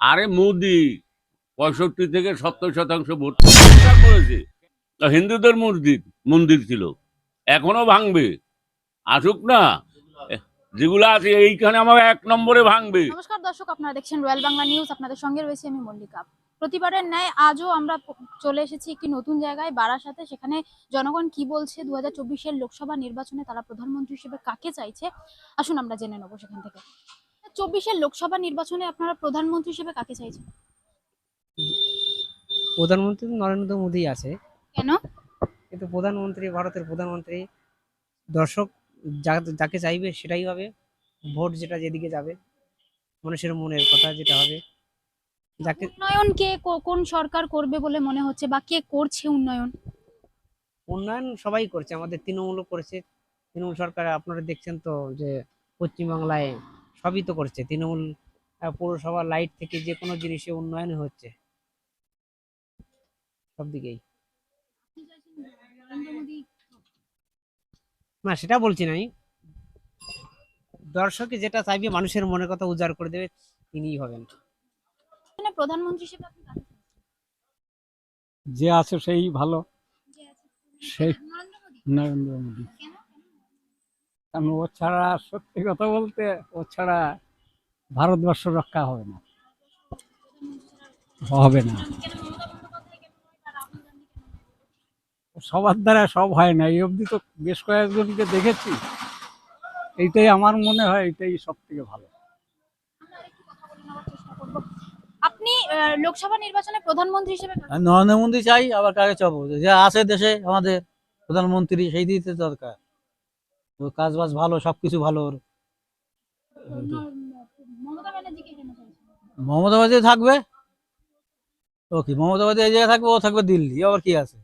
আরে মোদি, পঁয়ষট্টি থেকে সত্তর শতাংশ ভোট। করেছে। হিন্দুদের মসজিদ মন্দির ছিল। এখনও ভাঙবে। আসুক না। যেগুলো আছে এইখানে আমার এক নম্বরে ভাঙবে। নমস্কার দর্শক, আপনারা দেখছেন রয়্যাল বাংলা নিউজ। আপনাদের সঙ্গে রয়েছে আমি মল্লিকা। প্রতিবারের ন্যায় আজও আমরা চলে এসেছি একটি নতুন জায়গায়, বারাসাতে। সেখানে জনগণ কি বলছে? দু হাজার লোকসভা নির্বাচনে তারা প্রধানমন্ত্রী হিসেবে কাকে চাইছে? আসুন আমরা জেনে নেব সেখান থেকে। চব্বিশের লোকসভা নির্বাচনে আপনারা প্রধানমন্ত্রী হিসেবে কাকে চাইছেন? প্রধানমন্ত্রী নরেন্দ্র মোদী আছে। কেন? কিন্তু প্রধানমন্ত্রী ভারতের প্রধানমন্ত্রী দর্শক যাকে চাইবে সেটাই হবে। ভোট যেটা যেদিকে যাবে মানুষের মনের কথা যেটা হবে। যাকে উন্নয়ন কে কোন সরকার করবে বলে মনে হচ্ছে বা কে করছে উন্নয়ন? উন্নয়ন সবাই করছে। আমাদের তৃণমূলও করেছে। তৃণমূল সরকার আপনারা দেখছেন তো যে পশ্চিমবাংলায় সবই তো করছে। তৃণমূল পৌরসভা লাইট থেকে যে কোনো জিনিসে উন্নয়ন হচ্ছে। সব দিকেই। না সেটা বলছি না আমি। দর্শকে যেটা চাইবে মানুষের মনের কথা উজাড় করে দেবে তিনিই হবেন। মানে প্রধানমন্ত্রী হিসেবে? যে আছে সেই ভালো। সেই নরেন্দ্র মোদী। নরেন্দ্র মোদী। কেন? কারণ ও ছাড়া সত্যি কথা বলতে ও ছাড়া ভারতবর্ষ রক্ষা হবে না। হবে না? সবার দ্বারা সব হয় না। এই অবধি তো বেশ কয়েকজনকে দেখেছি। এইটাই আমার মনে হয় এইটাই সব থেকে ভালো। আপনি লোকসভা নির্বাচনে প্রধানমন্ত্রী হিসেবে নরেন্দ্র মোদী চাই আবার কাকে চাবো? যে আছে দেশে আমাদের প্রধানমন্ত্রী সেই দিতে দরকার। তো কাজ বাজ ভালো সবকিছু ভালো ওর। মমতা থাকবে। ও কি মমতা এই জায়গায় থাকবে ও থাকবে দিল্লি আবার কি আছে?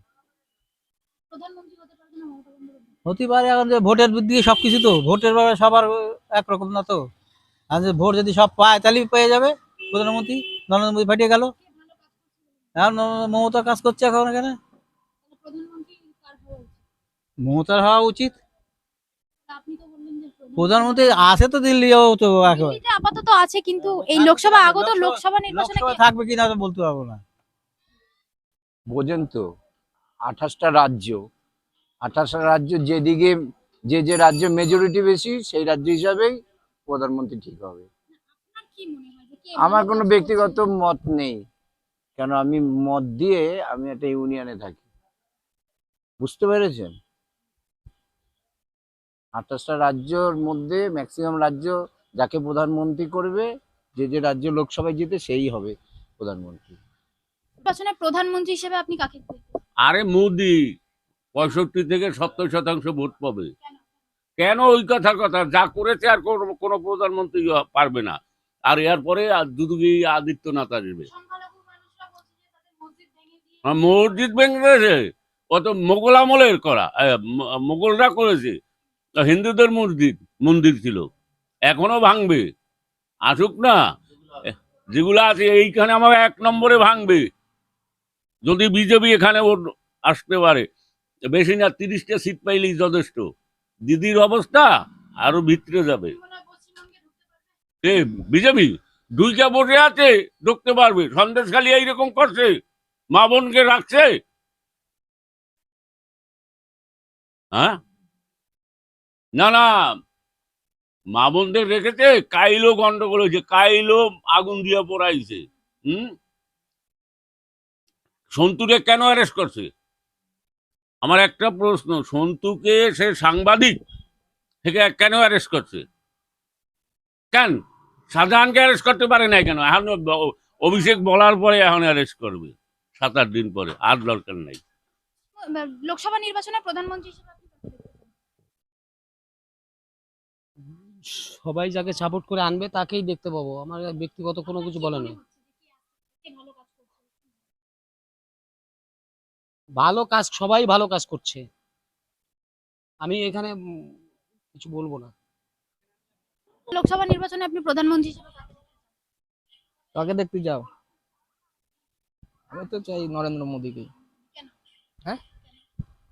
হতে পারে এখন যে ভোটের দিকে সবকিছু তো ভোটের ব্যাপারে সবার একরকম না তো। আর যে ভোট যদি সব পায় তাহলেই পেয়ে যাবে প্রধানমন্ত্রী নরেন্দ্র মোদী ফাটিয়ে গেল। এখন মমতা কাজ করছে এখন এখানে। তাহলে? মমতার হওয়া উচিত তা আপনি তো বললেন যে প্রধানমন্ত্রী আছে তো দিল্লিও তো একেবারে আপাতত আছে কিন্তু এই লোকসভা আগত লোকসভা নির্বাচনে লোকসভায় কে- থাকবে কিনা তো বলতে পারব না। বোঝেন তো আঠাশটা রাজ্য আঠাশটা রাজ্য যেদিকে যে যে রাজ্য মেজরিটি বেশি সেই রাজ্য হিসাবেই প্রধানমন্ত্রী ঠিক হবে। মনে হয় আমার কোনো ব্যক্তিগত মত নেই কেন আমি মত দিয়ে আমি একটা ইউনিয়নে থাকি। বুঝতে পেরেছেন? আঠাশটা রাজ্যর মধ্যে ম্যাক্সিমাম রাজ্য যাকে প্রধানমন্ত্রী করবে যে যে রাজ্য লোকসভায় জিতে সেই হবে প্রধানমন্ত্রী। নির্বাচনে প্রধানমন্ত্রী হিসেবে আপনি কাকে আরে মোদি পঁয়ষট্টি থেকে সত্তর শতাংশ ভোট পাবে। কেন ওই কথার কথা? যা করেছে আর কোনো প্রধানমন্ত্রী পারবে না। আর এরপরে আর দুদুগি আদিত্যনাথ আসবে। মসজিদ ভেঙে গেছে ও তো মোগল আমলের করা মোগলরা করেছে। হিন্দুদের মসজিদ মন্দির ছিল। এখনও ভাঙবে। আসুক না। যেগুলো আছে, এইখানে আমার এক নম্বরে ভাঙবে। যদি বিজেপি এখানে আসতে পারে। বেশি না, তিরিশটা সিট পাইলেই যথেষ্ট। দিদির অবস্থা আরও ভিতরে যাবে। বিজেপি? দুইটা বসে আছে, ঢুকতে পারবে। সন্দেশ খালি এইরকম করছে। মা বোনকে রাখছে। হ্যাঁ? না না। মা রেখেছে, কাইলো গন্ডগোল হয়েছে, কাইলো আগুন দিয়ে পোড়াইছে, হুম? সন্তুকে কেন অ্যারেস্ট করছে? আমার একটা প্রশ্ন, সন্তুকে সে সাংবাদিক থেকে কেন অ্যারেস্ট করছে? কেন? শাহজাহানকে অ্যারেস্ট করতে পারে না কেন? এখন অভিষেক বলার পরে এখন অ্যারেস্ট করবে, সাত আট দিন পরে, আর দরকার নাই। লোকসভা নির্বাচনে প্রধানমন্ত্রী হিসেবে সবাই যাকে সাপোর্ট করে আনবে তাকেই দেখতে পাবো। আমার ব্যক্তিগত কোনো কিছু বলে নেই। ভালো কাজ সবাই ভালো কাজ করছে। আমি এখানে কিছু বলব না। লোকসভা নির্বাচনে আপনি প্রধানমন্ত্রী কাকে দেখতে যাও? আমি তো চাই নরেন্দ্র মোদীকেই কেন? হ্যাঁ?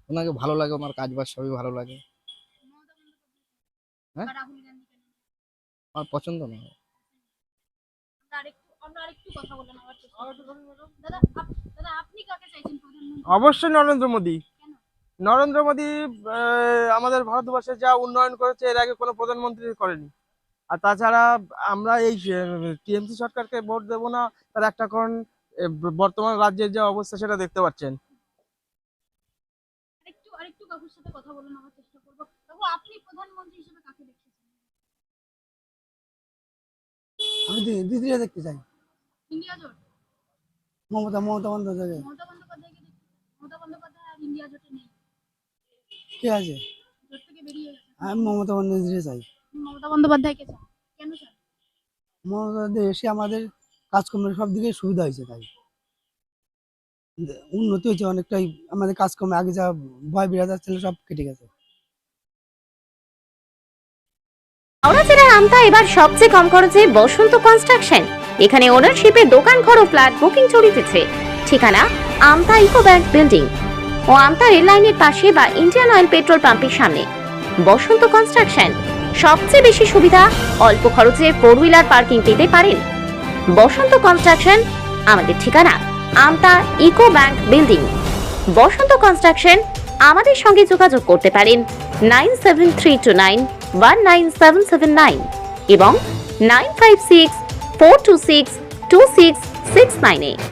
ওনাকে ভালো লাগে ওনার কাজ বাজ সবই ভালো লাগে। হ্যাঁ? বা রাহুল গান্ধী কেন? আমার পছন্দ না আমরা আরেকটু অন্য আরেকটু কথা বলে নেওয়ার চেষ্টা করব। দাদা আপ- দাদা আপনি কাকে চাইছেন প্রধানমন্ত্রী? অবশ্যই নরেন্দ্র মোদী। নরেন্দ্র মোদী আমাদের ভারতবর্ষে যা উন্নয়ন করেছে এর আগে কোনো প্রধানমন্ত্রী করেনি। আর তাছাড়া আমরা এই টিএমসি সরকারকে ভোট দেবো না তার একটা কারণ বর্তমান রাজ্যের যে অবস্থা সেটা দেখতে পাচ্ছেন। আরেকটু আরেকটু কাকুর সাথে কথা বলে চেষ্টা করব। কাকু আপনি প্রধানমন্ত্রী হিসেবে কাকে দেখছেন? আমি দেখতে চাই। ইন্ডিয়া জোট? মমতা মমতা বন্দ্যোপাধ্যায় মমতা বন্দ্যোপাধ্যায়কে মমতা বন্দ্যোপাধ্যায় আর ইন্ডিয়া জোটে নেই। কে আছে? জোট থেকে বেরিয়ে গেছে। আমি মমতা বন্দ্যোপাধ্যায় চাই। মমতা বন্দ্যোপাধ্যায়কে চান কেন চান মমতা বন্দ্যোপাধ্যায় এসে আমাদের কাজকর্মের সব দিকে সুবিধা হয়েছে তাই। উন্নতি হয়েছে অনেকটাই। আমাদের কাজকর্মে আগে যা ভয় বিরাজার ছিল সব কেটে গেছে। হাওড়া জেলার আমতা এবার সবচেয়ে কম খরচে বসন্ত কনস্ট্রাকশন এখানে ওনারশিপে দোকান ঘর ও ফ্ল্যাট বুকিং চলিতেছে। ঠিকানা আমতা ইকো ব্যাংক বিল্ডিং ও আমতা রেল লাইনের পাশে বা ইন্ডিয়ান অয়েল পেট্রোল পাম্পের সামনে। বসন্ত কনস্ট্রাকশন সবচেয়ে বেশি সুবিধা অল্প খরচে ফোর হুইলার পার্কিং পেতে পারেন। বসন্ত কনস্ট্রাকশন আমাদের ঠিকানা Amta eco bank building Basanta construction আমাদের সঙ্গে যোগাযোগ করতে পারেন nine seven three two nine one nine seven seven nine এবং nine five six four two six two six six nine